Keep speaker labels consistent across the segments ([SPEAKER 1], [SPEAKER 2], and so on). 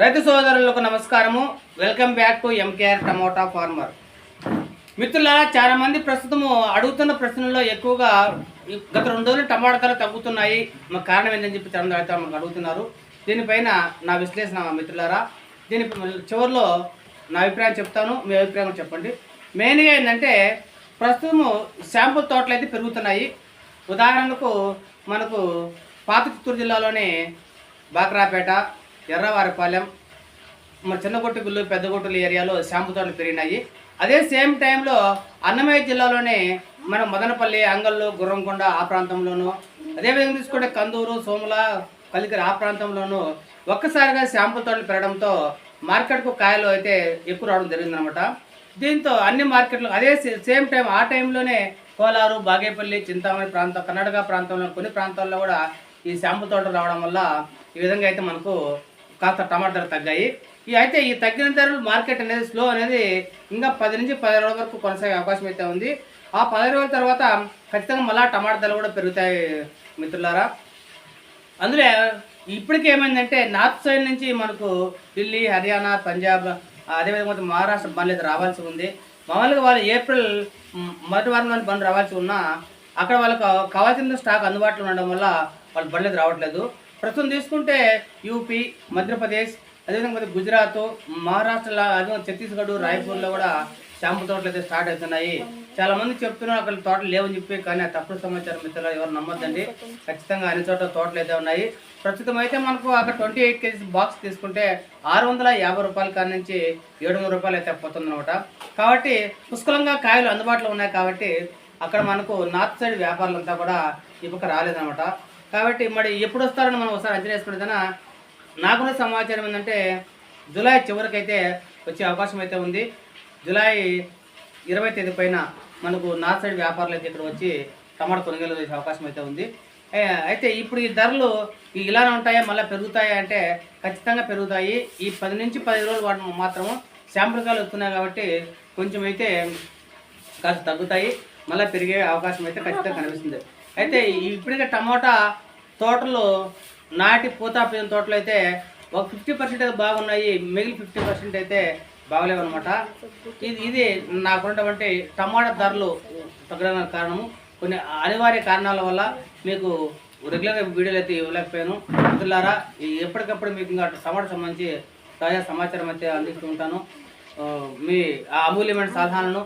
[SPEAKER 1] రైతు సోదరులకు నమస్కారము. Welcome back to MKR tomato farmer మిత్రులారా చాలామంది ప్రస్తుతము అడుగుతున్న ప్రశ్నల్లో ఎక్కువగా గత రెండు రోజులు టమాటా ధర తగ్గుతున్నాయి. మాకు కారణం ఏంటని చెప్పి చాలా మనకు అడుగుతున్నారు. దీనిపైన నా విశ్లేషణ మిత్రులారా దీని చివరిలో నా అభిప్రాయం చెప్తాను. మీ అభిప్రాయం చెప్పండి. మెయిన్గా ఏంటంటే ప్రస్తుతము శాంపుల్ తోటలు అయితే పెరుగుతున్నాయి. ఉదాహరణకు మనకు పాత చిత్తూరు జిల్లాలోని బాక్రాపేట ఎర్రవారిపాలెం మన చిన్నగొట్టుగుళ్ళు పెద్దగొట్టుల ఏరియాలో షాంపు తోటలు పెరిగినాయి. అదే సేమ్ టైంలో అన్నమయ్య జిల్లాలోనే మన మదనపల్లి అంగళ్ళు గుర్రంకొండ ఆ ప్రాంతంలోనూ అదేవిధంగా తీసుకుంటే కందూరు సోముల కలికిరి ఆ ప్రాంతంలోనూ ఒక్కసారిగా షాంపు తోటలు పెరగడంతో మార్కెట్కు కాయలు అయితే ఎక్కువ రావడం జరిగిందనమాట. దీంతో అన్ని మార్కెట్లు అదే సే- సేమ్ టైం ఆ టైంలోనే కోలారు బాగేపల్లి చింతామణి ప్రాంతం కర్ణాటక ప్రాంతంలో కొన్ని ప్రాంతాల్లో కూడా ఈ షాంపు తోటలు రావడం వల్ల ఈ విధంగా అయితే మనకు కాస్త టమాటా ధర తగ్గాయి. ఈ అయితే ఈ తగ్గిన ధరలు మార్కెట్ అనేది స్లో అనేది ఇంకా పది నుంచి పదిహేను రోజుల వరకు కొనసాగే అవకాశం అయితే ఉంది. ఆ పదిహేను రోజుల తర్వాత ఖచ్చితంగా మళ్ళీ టమాటా ధరలు కూడా పెరుగుతాయి మిత్రులారా. అందులో ఇప్పటికి ఏమైందంటే నార్త్ సైడ్ నుంచి మనకు ఢిల్లీ హర్యానా పంజాబ్ అదేవిధంగా మహారాష్ట్ర బండ్లు అయితే రావాల్సి ఉంది. మామూలుగా వాళ్ళు ఏప్రిల్ మ్, మొదటి వారంలో బండ్లు రావాల్సి ఉన్నా అక్కడ వాళ్ళకు కావాల్సిన స్టాక్ అందుబాటులో ఉండడం వల్ల వాళ్ళు బండ్లు రావట్లేదు. ప్రస్తుతం తీసుకుంటే యూపీ మధ్యప్రదేశ్ అదేవిధంగా గుజరాత్ మహారాష్ట్రలో అదే ఛత్తీస్గఢ్ రాయపూర్లో కూడా షాంపు తోటలు అయితే స్టార్ట్ అవుతున్నాయి. చాలా మంది చెప్తున్నారు అక్కడ తోటలు లేవని చెప్పి కానీ ఆ తప్పుడు సమాచారం మిత్రులు ఎవరు నమ్మొద్దండి. ఖచ్చితంగా అన్ని చోట్ల తోటలు అయితే ఉన్నాయి. ప్రస్తుతం అయితే మనకు అక్కడ ట్వంటీ ఎయిట్ కేజీస్ బాక్స్ తీసుకుంటే ఆరు వందల యాభై రూపాయల కాడ నుంచి ఏడు వందల రూపాయలు అయితే పోతుందనమాట కాబట్టి పుష్కలంగా కాయలు అందుబాటులో ఉన్నాయి కాబట్టి అక్కడ మనకు నార్త్ సైడ్ వ్యాపారులంతా కూడా ఈ పక్క రాలేదన్నమాట. కాబట్టి మరి ఎప్పుడు వస్తారని మనం ఒకసారి అంచనా వేసుకునేదన నాకున్న సమాచారం ఏంటంటే జూలై చివరికైతే వచ్చే అవకాశం అయితే ఉంది. జూలై ఇరవై తేదీ పైన మనకు నార్త్ సైడ్ వ్యాపారులు అయితే ఇక్కడ వచ్చి టమాటా కొనుగోలు చేసే అవకాశం అయితే ఉంది. అయితే ఇప్పుడు ఈ ధరలు ఇలానే ఉంటాయా మళ్ళీ పెరుగుతాయా అంటే ఖచ్చితంగా పెరుగుతాయి. ఈ పది నుంచి పది రోజులు వాటి మాత్రం శాంపుల్కాయలు వస్తున్నాయి కాబట్టి కొంచెం అయితే కాస్త తగ్గుతాయి. మళ్ళీ పెరిగే అవకాశం అయితే ఖచ్చితంగా కనిపిస్తుంది. అయితే ఇప్పటికే టమోటా తోటలు నాటి పూతాపిన తోటలు అయితే ఒక ఫిఫ్టీ పర్సెంట్ అయితే బాగున్నాయి మిగిలిన ఫిఫ్టీ పర్సెంట్ అయితే బాగలేవు అనమాట ఇది ఇది నాకున్నటువంటి టమాటా ధరలు తగ్గడానికి కారణము. కొన్ని అనివార్య కారణాల వల్ల మీకు రెగ్యులర్గా వీడియోలు అయితే ఇవ్వలేకపోయాను. మిత్రులారా ఎప్పటికప్పుడు మీకు ఇంకా టమాటా సంబంధించి తాజా సమాచారం అయితే అందిస్తూ ఉంటాను. మీ అమూల్యమైన సలహాలను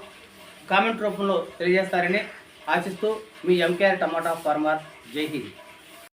[SPEAKER 1] కామెంట్ రూపంలో తెలియజేస్తారని ఆశిస్తూ మీ ఎంకేఆర్ టమాటా ఫార్మర్. జై హింద్.